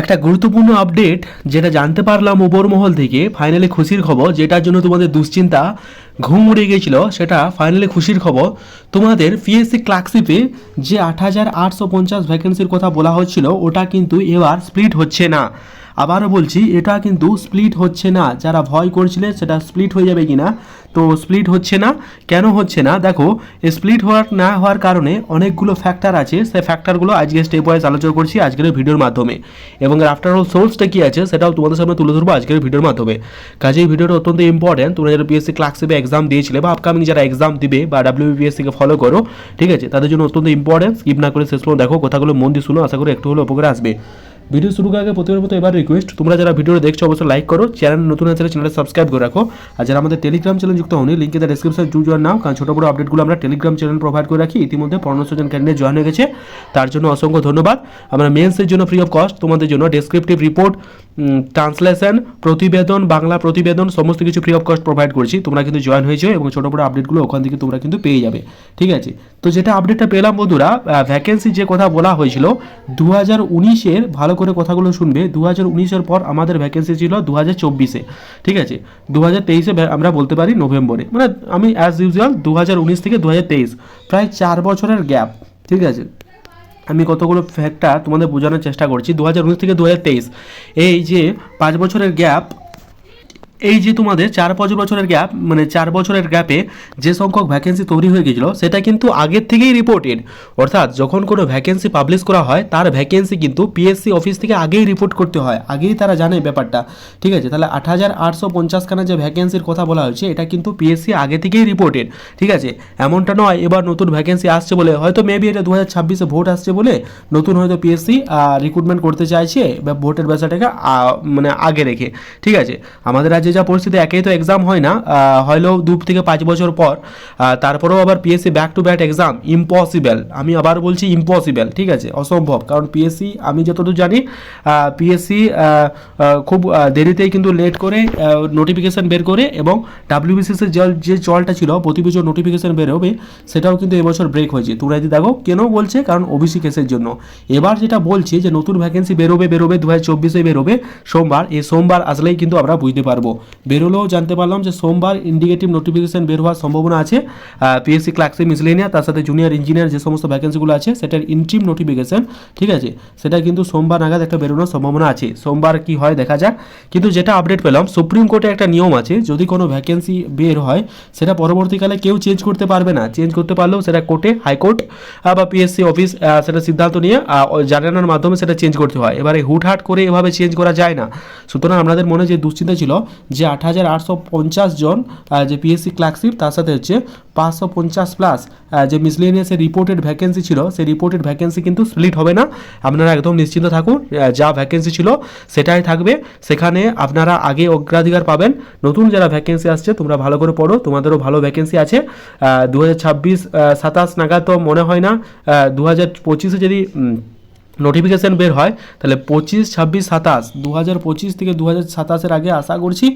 একটা গুরুত্বপূর্ণ আপডেট যেটা জানতে পারলাম উপরমহল থেকে ফাইনালি খুশির খবর, যেটার জন্য তোমাদের দুশ্চিন্তা ঘুম উড়ে গেছিল সেটা ফাইনালি খুশির খবর। তোমাদের পিএসসি ক্লার্কশিপে যে আট হাজার আটশো পঞ্চাশ ভ্যাকেন্সির কথা বলা হচ্ছিল, ওটা কিন্তু এবার স্প্লিট হচ্ছে না। আবারও বলছি, এটা কিন্তু স্প্লিট হচ্ছে না। যারা ভয় করছিলে, সেটা স্প্লিট হয়ে যাবে কিনা? তো স্প্লিট হচ্ছে না। কেন হচ্ছে না? দেখো স্প্লিট হওয়ার, না হওয়ার কারণে অনেকগুলো ফ্যাক্টর আছে। সে ফ্যাক্টরগুলো আজকে স্টেপ ওয়াইজ আলোচনা করছি আজকের ভিডিওর মাধ্যমে। এবং আফটার অল সোর্সটা কী আছে, সেটাও তোমাদের সামনে তুলে ধরবো আজকের ভিডিওর মাধ্যমে। কাজেই ভিডিওটা অত্যন্ত ইম্পর্টেন্ট তোমরা যারা পিএসসি ক্লার্কশিপে এক্সাম দিয়েছিলে বা আপকামিং যারা এক্সাম দিবে বা ডাব্লিউবিপিএসসিকে ফলো করো, ঠিক আছে? তাদের জন্য অত্যন্ত ইম্পর্টেন্ট স্কিপ না করে শেষ দেখো, কথাগুলো মন দিয়ে শুনো। আশা করি একটু হলে উপকারে আসবে। ভিডিও শুরু আগে প্রতিবার মতো এবার রিকোয়েস্ট তোমরা যারা ভিডিওটা দেখছ, অবশ্যই লাইক করো চ্যানেল নতুন আছে চ্যানেলটা সাবস্ক্রাইব করে রাখো। আর যারা আমাদের টেলিগ্রাম চ্যানেল যুক্ত হনি লিঙ্কে তার ডিসক্রিপশন জু জয়েন নাও কারণ ছোটো বড় আপডেটগুলো আমরা টেলিগ্রাম চ্যানেল প্রোভাইড করে রাখি। ইতিমধ্যে পনেরোশো জন ক্যান্ডিডেট জয়েন হয়ে গেছে। তার জন্য অসংখ্য ধন্যবাদ। আমরা মেন্সের জন্য ফ্রি অফ কস্ট তোমাদের জন্য ডেসক্রিপটিভ রিপোর্ট ট্রান্সলেশন প্রতিবেদন, বাংলা প্রতিবেদন, সমস্ত কিছু ফ্রি অফ কস্ট প্রোভাইড করছি। তোমরা কিন্তু জয়েন হয়েছো এবং ছোটো বড় আপডেটগুলো ওখান থেকে তোমরা কিন্তু পেয়ে যাবে। ঠিক আছে? তো যেটা আপডেটটা পেলাম বন্ধুরা ভ্যাকেন্সি যে কথা বলা হয়েছিল দু হাজার উনিশের ভালো করে কথাগুলো শুনবে দু হাজার উনিশের পর আমাদের ভ্যাকেন্সি ছিল দু হাজার চব্বিশে, ঠিক আছে? দু হাজার তেইশে আমরা বলতে পারি নভেম্বরে। মানে আমি অ্যাজ ইউজুয়াল দু হাজার উনিশ থেকে দু হাজার তেইশ, প্রায় চার বছরের গ্যাপ ঠিক আছে? আমি কতগুলো ফ্যাক্টটা তোমাদের বোঝানোর চেষ্টা করছি। দু হাজার উনিশ থেকে দু হাজার তেইশ, এই যে পাঁচ বছরের গ্যাপ এই যে তোমাদের চার পাঁচ বছরের গ্যাপ মানে চার বছরের গ্যাপে যে সংখ্যক ভ্যাকেন্সি তৈরি হয়ে গেছিল সেটা কিন্তু আগের থেকেই রিপোর্টেড অর্থাৎ যখন কোনো ভ্যাকেন্সি পাবলিশ করা হয়, তার ভ্যাকেন্সি কিন্তু পিএসসি অফিস থেকে আগেই রিপোর্ট করতে হয়। আগেই তারা জানে ব্যাপারটা। ঠিক আছে? তাহলে আট হাজার আটশো পঞ্চাশখানা যে ভ্যাকেন্সির কথা বলা হয়েছে, এটা কিন্তু পিএসসি আগে থেকেই রিপোর্টেড ঠিক আছে? এমনটা নয়, এবার নতুন ভ্যাকেন্সি আসছে বলে, হয়তো মেবি এটা দু হাজার ছাব্বিশে ভোট আসছে বলে, নতুন হয়তো পিএসসি রিক্রুটমেন্ট করতে চাইছে, বা ভোটের ব্যবসাটাকে মানে আগে রেখে। ঠিক আছে? আমাদের রাজ্যে যা পরিস্থিতি, একেই তো এক্সাম হয় না হয়লেও দু থেকে পাঁচ বছর পর তারপরেও আবার PSC back to back exam impossible আমি আবার বলছি ইম্পসিবল ঠিক আছে? অসম্ভব। কারণ পিএসসি আমি যতদূর জানি পিএসসি খুব দেরিতেই কিন্তু লেট করে নোটিফিকেশান বের করে এবং ডাব্লিউবিসিসির যে চলটা ছিল, প্রতি বছর নোটিফিকেশান বের হবে, সেটাও কিন্তু এবছর ব্রেক হয়েছে। যদি দেখো, কেন বলছে? কারণ ওবিসি কেসের জন্য। এবার যেটা বলছে যে নতুন ভ্যাকেন্সি বেরোবে বেরোবে, দু হাজার চব্বিশে বেরোবে, সোমবার, এই সোমবার আসলেই কিন্তু আমরা বুঝতে পারব। বেরোলেও জানতে পারলাম যে সোমবার ইন্ডিকেটিভ নোটিফিকেশন বের হওয়ার সম্ভাবনা আছে। পিএসসি ক্লার্কশিপ মিসলেনিয়া তার সাথে জুনিয়র ইঞ্জিনিয়ার যে সমস্ত ভ্যাকেন্সিগুলো আছে, সেটার ইন্ট্রিম নোটিফিকেশন ঠিক আছে? সেটা কিন্তু সোমবার নাগাদ একটা বেরোনোর সম্ভাবনা আছে। সোমবার কি হয় দেখা যাক। কিন্তু যেটা আপডেট পেলাম সুপ্রিম কোর্টে একটা নিয়ম আছে, যদি কোনো ভ্যাকেন্সি বের হয়, সেটা পরবর্তীকালে কেউ চেঞ্জ করতে পারবে না। চেঞ্জ করতে পারলেও সেটা কোর্টে হাইকোর্ট বা পিএসসি অফিস সেটা সিদ্ধান্ত নিয়ে জানানোর মাধ্যমে সেটা চেঞ্জ করতে হয়। এবারে হুটহাট করে এভাবে চেঞ্জ করা যায় না। সুতরাং আপনাদের মনে যে দুশ্চিন্তা ছিল যে আট হাজার আটশো পঞ্চাশ জন যে পিএসসি ক্লার্কশিপ তার সাথে হচ্ছে পাঁচশো পঞ্চাশ প্লাস যে মিসলেনিয়াসের রিপোর্টেড ভ্যাকেন্সি ছিল, সেই রিপোর্টেড ভ্যাকেন্সি কিন্তু স্প্লিট হবে না। আপনারা একদম নিশ্চিন্ত থাকুন যা ভ্যাকেন্সি ছিল সেটাই থাকবে। সেখানে আপনারা আগে অগ্রাধিকার পাবেন। নতুন যারা ভ্যাকেন্সি আসছে, তোমরা ভালো করে পড়ো। তোমাদেরও ভালো ভ্যাকেন্সি আছে। দু হাজার ছাব্বিশ সাতাশ নাগাদ তো মনে হয় না। দু হাজার পঁচিশে যদি নোটিফিকেশান বের হয়, তাহলে পঁচিশ, ছাব্বিশ, সাতাশ দু হাজার পঁচিশ থেকে দু হাজার সাতাশের আগে আশা করছি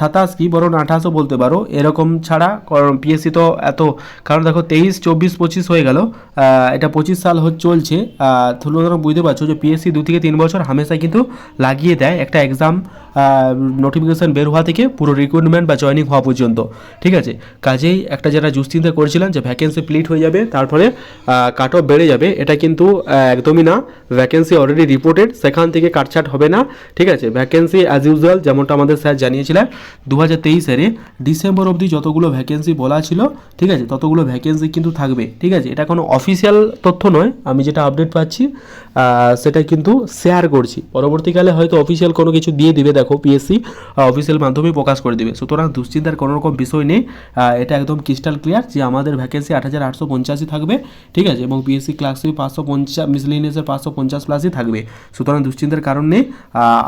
সাতাশ কি, বরং আঠাশও বলতে পারো, এরকম ছাড়া, কারণ পিএসসি তো এত, কারণ দেখো তেইশ, চব্বিশ, পঁচিশ হয়ে গেল এটা পঁচিশ সাল চলছে তুলনা বুঝতে পারছ যে পিএসসি দু থেকে তিন বছর হামেশাই কিন্তু লাগিয়ে দেয়, একটা এক্সাম নোটিফিকেশান বের হওয়া থেকে পুরো রিক্রুটমেন্ট বা জয়নিং হওয়া পর্যন্ত। ঠিক আছে? কাজেই একটা যারা দুশ্চিন্তা করেছিলেন যে ভ্যাকেন্সি প্লিট হয়ে যাবে তারপরে কাট অফ বেড়ে যাবে, এটা কিন্তু একদমই না। ভ্যাকেন্সি অলরেডি রিপোর্টেড সেখান থেকে কাটছাট হবে না। ঠিক আছে? ভ্যাকেন্সি অ্যাজ ইউজুয়াল যেমনটা আমাদের স্যার জানিয়েছিলেন দু হাজার তেইশের ডিসেম্বর অবধি যতগুলো ভ্যাকেন্সি বলা ছিল, ঠিক আছে? ততগুলো ভ্যাকেন্সি কিন্তু থাকবে। ঠিক আছে? এটা কোনো অফিসিয়াল তথ্য নয়, আমি যেটা আপডেট পাচ্ছি সেটা কিন্তু শেয়ার করছি। পরবর্তীকালে হয়তো অফিসিয়াল কোনো কিছু দিয়ে দিবে দেখো পিএসসি অফিসিয়াল মাধ্যমে প্রকাশ করে দেবে। সুতরাং দুশ্চিন্তার কোনো রকম বিষয় নেই। এটা একদম ক্রিস্টাল ক্লিয়ার যে আমাদের ভ্যাকেন্সি আট হাজার আটশো পঞ্চাশই থাকবে, ঠিক আছে? এবং পিএসসি ক্লাসে পাঁচশো পঞ্চাশ মিসলিনিয়াসের পাঁচশো পঞ্চাশ প্লাসই থাকবে। সুতরাং দুশ্চিন্তার কারণ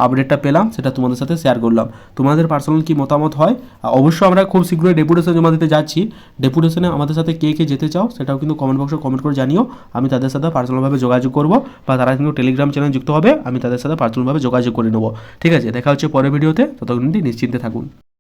আপডেটটা পেলাম, সেটা তোমাদের সাথে শেয়ার করলাম। তোমাদের পার্সোনাল কি মতামত হয়? অবশ্যই আমরা খুব শীঘ্রই ডেপুটেশন জমা দিতে যাচ্ছি। ডেপুটেশনে আমাদের সাথে কে কে যেতে চাও, সেটাও কিন্তু কমেন্ট বক্সে কমেন্ট করে জানিও। আমি তাদের সাথে পার্সোনালভাবে যোগাযোগ করব, বা তারা কিন্তু টেলিগ্রাম চ্যানেল যুক্ত হবে, আমি তাদের সাথে পার্সোনালভাবে যোগাযোগ করে নেব। ঠিক আছে? দেখা হচ্ছে পরের ভিডিওতে ততক্ষণ নিশ্চিন্তে থাকুন।